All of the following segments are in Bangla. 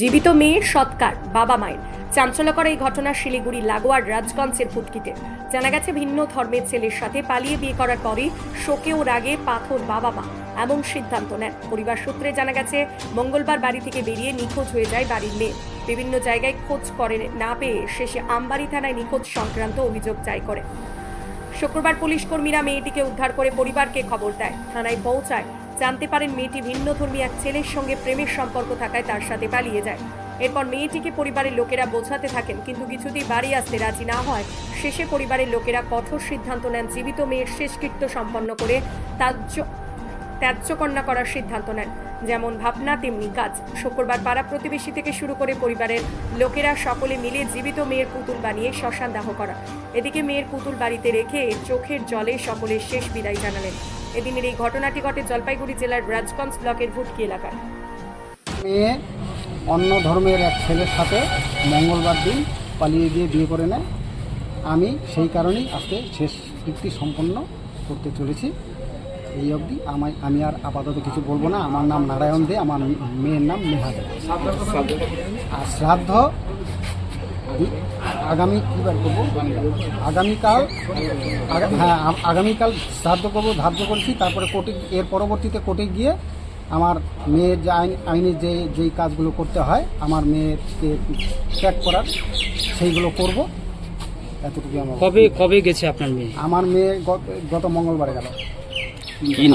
জীবিত মেয়ের সৎকার, বাবা মায়ের। চাঞ্চল্যকর এই ঘটনা শিলিগুড়ি লাগোয়ার রাজগঞ্জের ফুটকিতে। জানা গেছে, ভিন্ন ধর্মের ছেলের সাথে পালিয়ে বিয়ে করার পরই শোকে ও রাগে পাথর বাবা মা এমন সিদ্ধান্ত নেন। পরিবার সূত্রে জানা গেছে, মঙ্গলবার বাড়ি থেকে বেরিয়ে নিখোঁজ হয়ে যায় বাড়ির মেয়ে। বিভিন্ন জায়গায় খোঁজ করে না পেয়ে শেষে আমবাড়ি থানায় নিখোঁজ সংক্রান্ত অভিযোগ চাই করে। শুক্রবার পুলিশ কর্মীরা মেয়েটিকে উদ্ধার করে পরিবারকে খবর দেয়। থানায় পৌঁছায় জানতে পারেন মেয়েটি ভিন্ন ধর্মী এক ছেলের সঙ্গে প্রেমের সম্পর্ক থাকায় তার সাথে পালিয়ে যায়। এরপর মেয়েটিকে পরিবারের লোকেরা বোঝাতে থাকেন, কিন্তু কিছুতেই বাড়ি আসতে রাজি না হয় শেষে পরিবারের লোকেরা কঠোর সিদ্ধান্ত নেন, জীবিত মেয়ের শেষকৃত্য সম্পন্ন করে ত্যায্য ত্যায্য কন্যা করার সিদ্ধান্ত নেন। যেমন ভাবনা, তেমনি কাজ। শুক্রবার পাড়া প্রতিবেশী থেকে শুরু করে পরিবারের লোকেরা সকলে মিলে জীবিত মেয়ের পুতুল বানিয়ে শ্মশান দাহ করা। এদিকে মেয়ের পুতুল বাড়িতে রেখে চোখের জলে সকলের শেষ বিদায় জানালেন। এদিনের এই ঘটনাটি ঘটে জলপাইগুড়ি জেলার রাজগঞ্জ ব্লকের ভুটকি এলাকায়। মেয়ে অন্য ধর্মের এক ছেলের সাথে মঙ্গলবার দিন পালিয়ে গিয়ে বিয়ে করে নেয়। আমি সেই কারণেই আজকে শেষ কৃতি সম্পন্ন করতে চলেছি। এই অবধি আমায় আমি আর আপাতত কিছু বলব না। আমার নাম নারায়ণ দে, আমার মেয়ের নাম নেহা দে। আর শ্রাদ্ধ আগামী কী বার করব? আগামীকাল আগা- হ্যাঁ আগামীকাল শ্রাদ্ধ করব ধার্য করেছি তারপরে কোর্টে এর পরবর্তীতে কোর্টে গিয়ে আমার মেয়ের যে আইন আইনে যে যেই কাজগুলো করতে হয় আমার মেয়েকে ত্যাগ করার সেইগুলো করব। এতটুকু আমার কবে কবে গেছে আপনার মেয়ে? আমার মেয়ে গত- গত মঙ্গলবারে গেল।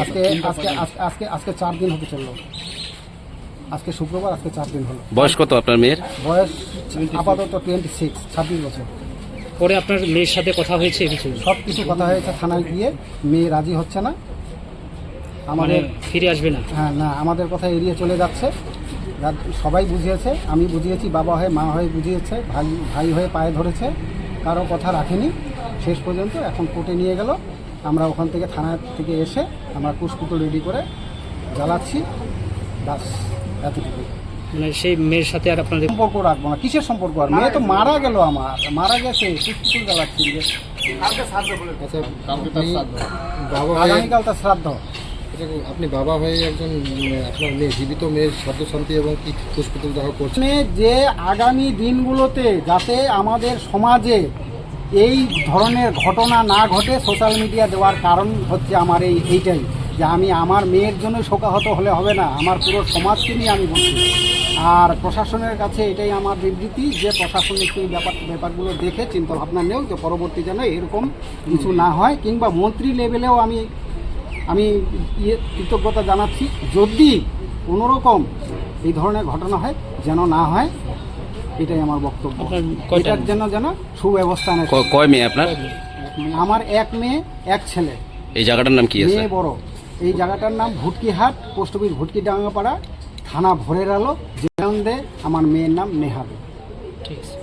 আজকে আজকে আজকে- আজকে আজকে চার দিন হতে চলল। আজকে শুক্রবার আজকে চার দিন হলো। বয়স কত আপনার মেয়ের? বয়স আপাতত টোয়েন্টি সিক্স ছাব্বিশ বছর। পরে আপনার মেয়ের সাথে কথা হয়েছে কিছু? সব কিছু কথা হয়েছে থানায় গিয়ে মেয়ে রাজি হচ্ছে না। মানে আমাদের ফিরে আসবে না? হ্যাঁ না আমাদের কথা এড়িয়ে চলে যাচ্ছে। সবাই বুঝিয়েছে আমি বুঝিয়েছি বাবা হয়ে মা হয়ে বুঝিয়েছে ভাই ভাই হয়ে পায়ে ধরেছে কারও কথা রাখেনি। শেষ পর্যন্ত এখন কোর্টে নিয়ে গেল। আমরা ওখান থেকে থানা থেকে এসে আমরা কুসকুটো রেডি করে জ্বালাচ্ছি। বাস এতটুকু। মানে সেই মেয়ের সাথে আর আপনাদের সম্পর্ক রাখব না কিসের সম্পর্ক? আর মেয়ে তো মারা গেল আমার মারা গেছে আচ্ছা কালকে তার শ্রাদ্ধ। আগামীকাল তার শ্রাদ্ধ। আচ্ছা, আপনি বাবা হয়ে একজন আপনার মেয়ে জীবিত মেয়ের শ্রাদ্ধ শান্তি এবং কি পুষ্পতুল দাহ করছেন যে আগামী দিনগুলোতে যাতে আমাদের সমাজে এই ধরনের ঘটনা না ঘটে সোশ্যাল মিডিয়া দেওয়ার কারণ হচ্ছে আমার এই এইটাই। যে আমি আমার মেয়ের জন্য শোকাহত হলে হবে না আমার পুরো সমাজকে নিয়ে আমি বলছি। আর প্রশাসনের কাছে এটাই আমার বিবৃতি যে প্রশাসন একটু এই ব্যাপার ব্যাপারগুলো দেখে চিন্তা ভাবনা নেও যে পরবর্তী যেন এরকম কিছু না হয় কিংবা মন্ত্রী লেভেলেও আমি আমি ইয়ে কৃতজ্ঞতা জানাচ্ছি। যদি কোনোরকম এই ধরনের ঘটনা হয় যেন না হয় এটাই আমার বক্তব্য। এটার জন্য যেন সুব্যবস্থা নেয়। কয় মেয়ে আপনার? আমার এক মেয়ে এক ছেলে। এই জায়গাটার নাম কি আছে? মেয়ে বড়। এই জায়গাটার নাম ভুটকিহাট, পোস্ট অফিস ভুটকি ডাঙ্গাপাড়া থানা ভোরের আলো যে আমার মেয়ের নাম নেহাবে ঠিক আছে।